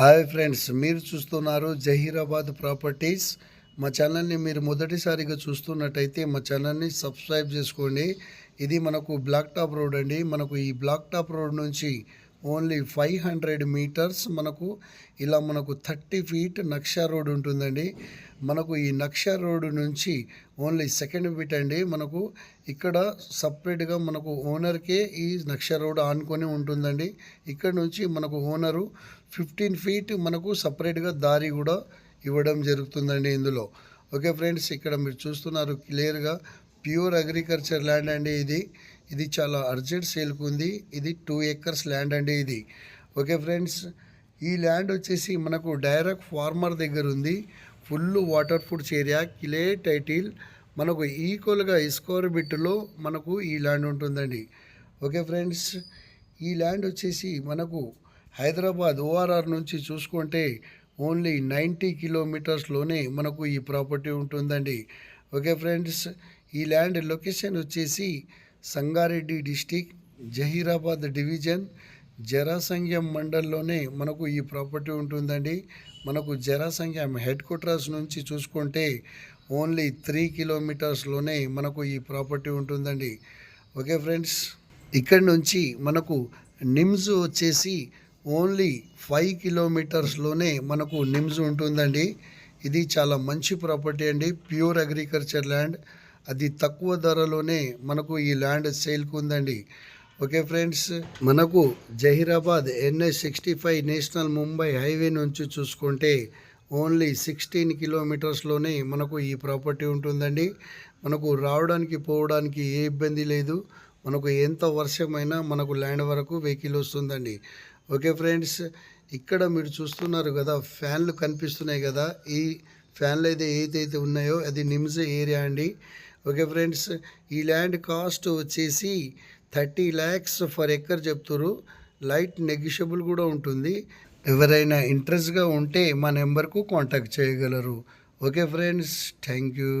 Hi friends మీరు చూస్తున్నారు Zaheerabad properties. మా ఛానల్ని మీరు మొదటిసారిగా చూస్తున్నట్టయితే మా ఛానల్ని సబ్స్క్రైబ్ చేసుకోండి. ఇది మనకు బ్లాక్ టాప్ రోడ్ అండి. మనకు ఈ బ్లాక్ టాప్ రోడ్ నుంచి ఓన్లీ ఫైవ్ హండ్రెడ్ మీటర్స్ మనకు ఇలా మనకు థర్టీ ఫీట్ నక్షా రోడ్ ఉంటుందండి. మనకు ఈ నక్షా రోడ్ నుంచి ఓన్లీ సెకండ్ ఫీట్ అండి. మనకు ఇక్కడ సపరేట్గా మనకు ఓనర్కే ఈ నక్షా రోడ్ ఆనుకొని ఉంటుందండి. ఇక్కడ నుంచి మనకు ఓనరు ఫిఫ్టీన్ ఫీట్ మనకు సపరేట్గా దారి కూడా ఇవ్వడం జరుగుతుందండి ఇందులో. ఓకే ఫ్రెండ్స్ ఇక్కడ మీరు చూస్తున్నారు క్లియర్గా ప్యూర్ అగ్రికల్చర్ ల్యాండ్ అండి ఇది. ఇది చాలా అర్జెంట్ సేల్కి ఉంది. ఇది టూ ఎకర్స్ ల్యాండ్ అండి ఇది. ఓకే ఫ్రెండ్స్ ఈ ల్యాండ్ వచ్చేసి మనకు డైరెక్ట్ ఫార్మర్ దగ్గర ఉంది. ఫుల్ వాటర్ ఫుడ్స్ ఏరియా కిలే టైటిల్ మనకు ఈక్వల్గా స్క్వేర్ బిట్లో మనకు ఈ ల్యాండ్ ఉంటుందండి. ఓకే ఫ్రెండ్స్ ఈ ల్యాండ్ వచ్చేసి మనకు హైదరాబాద్ ఓఆర్ఆర్ నుంచి చూసుకుంటే ఓన్లీ నైంటీ కిలోమీటర్స్లోనే మనకు ఈ ప్రాపర్టీ ఉంటుందండి. ఓకే ఫ్రెండ్స్ ఈ ల్యాండ్ లొకేషన్ వచ్చేసి సంగారెడ్డి డిస్టిక్ జహీరాబాద్ డివిజన్ జరాసంఖ్యం మండల్లోనే మనకు ఈ ప్రాపర్టీ ఉంటుందండి. మనకు జరాసంఖ్యం హెడ్ క్వార్టర్స్ నుంచి చూసుకుంటే ఓన్లీ త్రీ కిలోమీటర్స్లోనే మనకు ఈ ప్రాపర్టీ ఉంటుందండి. ఓకే ఫ్రెండ్స్ ఇక్కడ నుంచి మనకు నిమ్స్ వచ్చేసి ఓన్లీ ఫైవ్ కిలోమీటర్స్లోనే మనకు నిమ్స్ ఉంటుందండి. ఇది చాలా మంచి ప్రాపర్టీ అండి. Pure agriculture land. అది తక్కువ ధరలోనే మనకు ఈ ల్యాండ్ సేల్కి ఉందండి. ఓకే ఫ్రెండ్స్ మనకు Zaheerabad N H sixty five national Mumbai highway నుంచి చూసుకుంటే ఓన్లీ సిక్స్టీన్ కిలోమీటర్స్లోనే మనకు ఈ ప్రాపర్టీ ఉంటుందండి. మనకు రావడానికి పోవడానికి ఏ ఇబ్బంది లేదు. మనకు ఎంత వర్షమైనా మనకు ల్యాండ్ వరకు వెహికల్ వస్తుందండి. ఓకే ఫ్రెండ్స్ ఇక్కడ మీరు చూస్తున్నారు కదా ఫ్యాన్లు కనిపిస్తున్నాయి కదా. ఈ ఫ్యాన్లు అయితే ఏదైతే ఉన్నాయో అది నిమ్స్ ఏరియా అండి. ఓకే ఫ్రెండ్స్ ఈ ల్యాండ్ కాస్ట్ వచ్చేసి థర్టీ ల్యాక్స్ ఫర్ ఎక్కర్ చెప్తారు లైట్ నెగిషియబుల్ కూడా ఉంటుంది. ఎవరైనా ఇంట్రెస్ట్గా ఉంటే మా నెంబర్కు కాంటాక్ట్ చేయగలరు. Okay friends thank you.